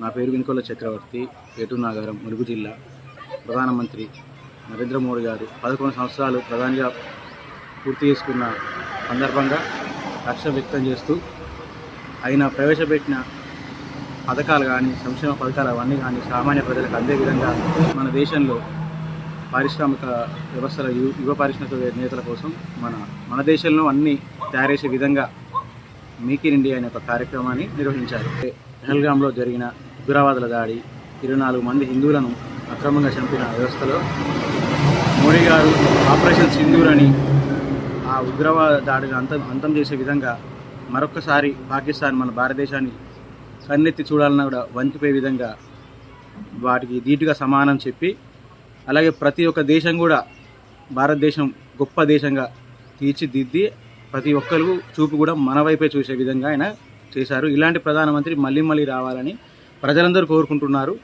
నా పేరు వినుకొల చక్రవర్తి ఏటూరు నాగరం ములుగు జిల్లా. ప్రధానమంత్రి నరేంద్ర మోడీ గారు పదకొండు సంవత్సరాలు ప్రధానిగా పూర్తి చేసుకున్న సందర్భంగా లక్ష వ్యక్తం చేస్తూ ఆయన ప్రవేశపెట్టిన పథకాలు కానీ సంక్షేమ పథకాలు అవన్నీ కానీ సామాన్య ప్రజలకు అందే విధంగా మన దేశంలో పారిశ్రామిక వ్యవస్థల యువ పారిశ్రామిక నేతల కోసం మన మన దేశంలో అన్నీ తయారు చేసే విధంగా మేక్ ఇన్ ఇండియా అనే ఒక కార్యక్రమాన్ని నిర్వహించారు. పెహల్గాంలో జరిగిన ఉగ్రవాదుల దాడి ఇరవై నాలుగు మంది హిందువులను అక్రమంగా చంపిన వ్యవస్థలో మోడీ గారు ఆపరేషన్ సింధూర్ అని ఆ ఉగ్రవాద దాడిని అంతం అంతం చేసే విధంగా మరొకసారి పాకిస్తాన్ మన భారతదేశాన్ని కన్నెత్తి చూడాలన్నా కూడా వంచిపోయే విధంగా వాటికి ధీటుగా సమానం చెప్పి అలాగే ప్రతి ఒక్క దేశం కూడా భారతదేశం గొప్ప దేశంగా తీర్చిదిద్ది ప్రతి ఒక్కరు చూపు కూడా మన వైపే చూసే విధంగా ఆయన చేశారు. ఇలాంటి ప్రధానమంత్రి మళ్ళీ మళ్ళీ రావాలని ప్రజలందరూ కోరుకుంటున్నారు.